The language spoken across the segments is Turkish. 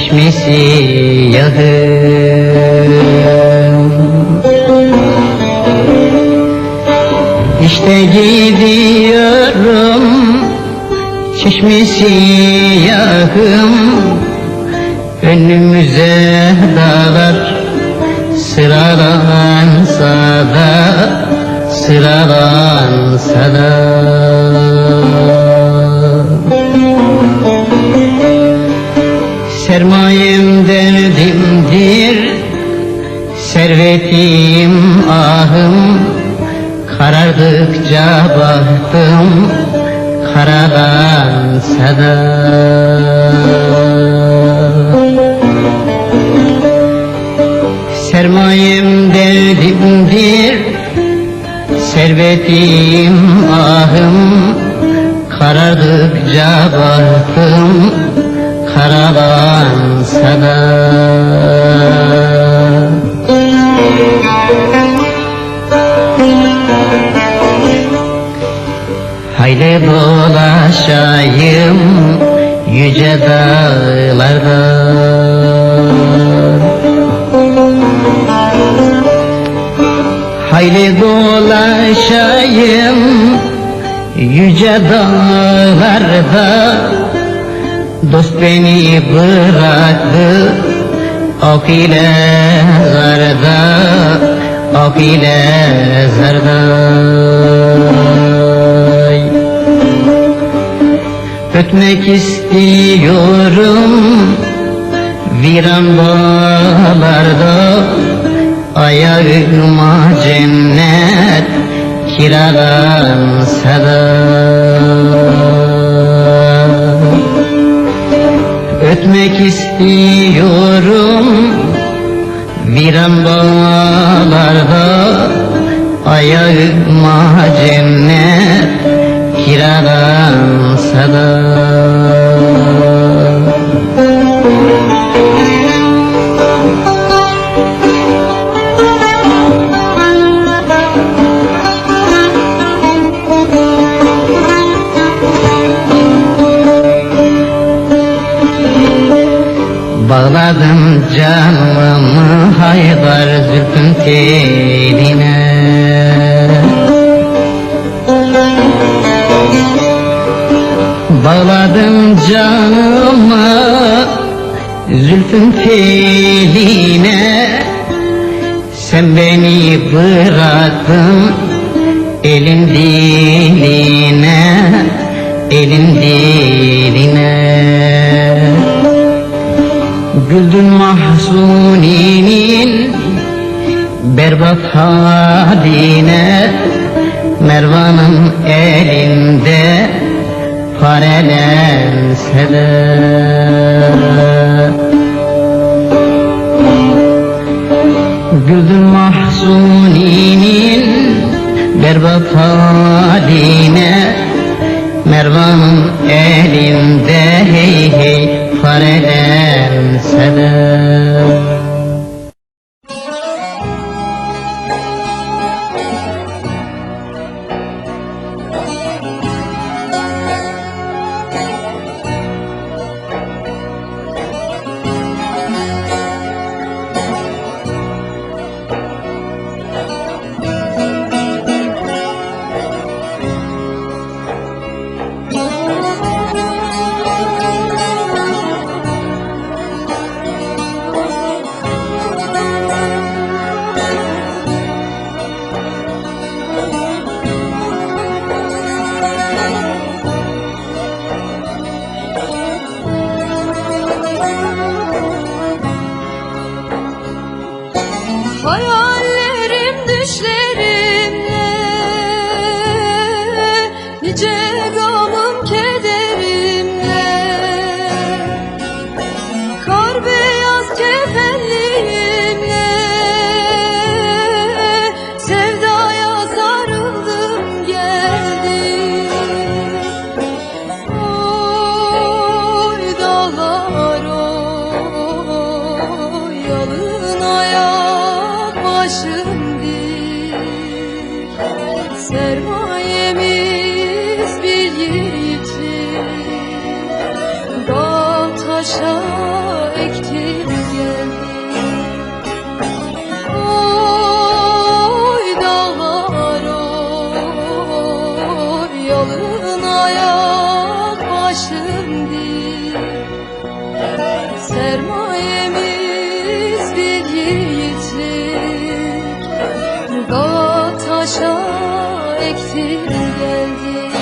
çeşmesi yahım İşte gidiyorum çeşmesi yahım Önümüze dağlar sıralansa da sıralansa da derdimdir Servetim ahım. Karardıkça bahtım Karalansa da Sermayem derdimdir Servetim ahım. Karardıkça bahtım Haydi dolaşayım yüce dağlarda. Haydi dolaşayım yüce dağlarda. Dost beni bıraktı Ok ile zarda Ok ile zarda Ötmek istiyorum. Viran bağlarda Ayağıma cennet Kiralansa da Ötmek istiyorum. Viran bağlarda Ayağıma cennet Kiralansa da Bağladım canımı haydar zülfün teline. Bağladım canımı zülfün teline. Sen beni bıraktın elin diline mahzuninin berbat haline Mervan'ın elinde parelense alın ayak başım dik Sermayemiz bir yiğitlik Dağa taşa ektir geldik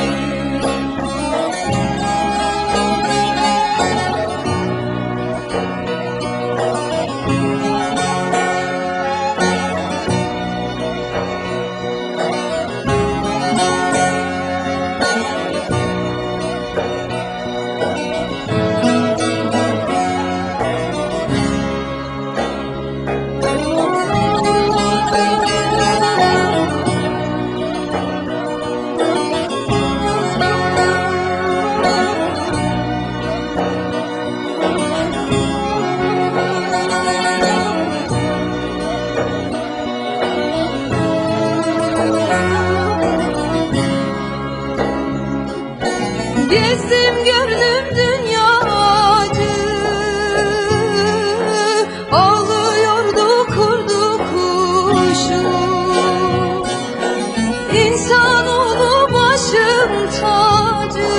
İnsanoğlu başım tacı.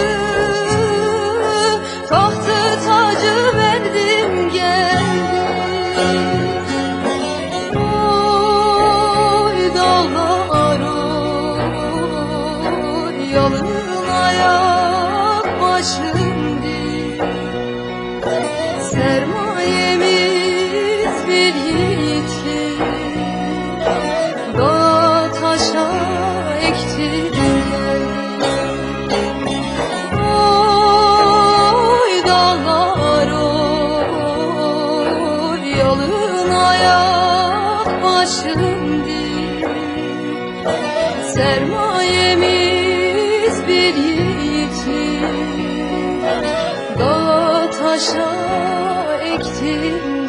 Tahtı tacı verdim geldim. Oy dağlar oy yalın ayak başımdı Sermayemiz bir yiğitlik. Dağa taşa ektim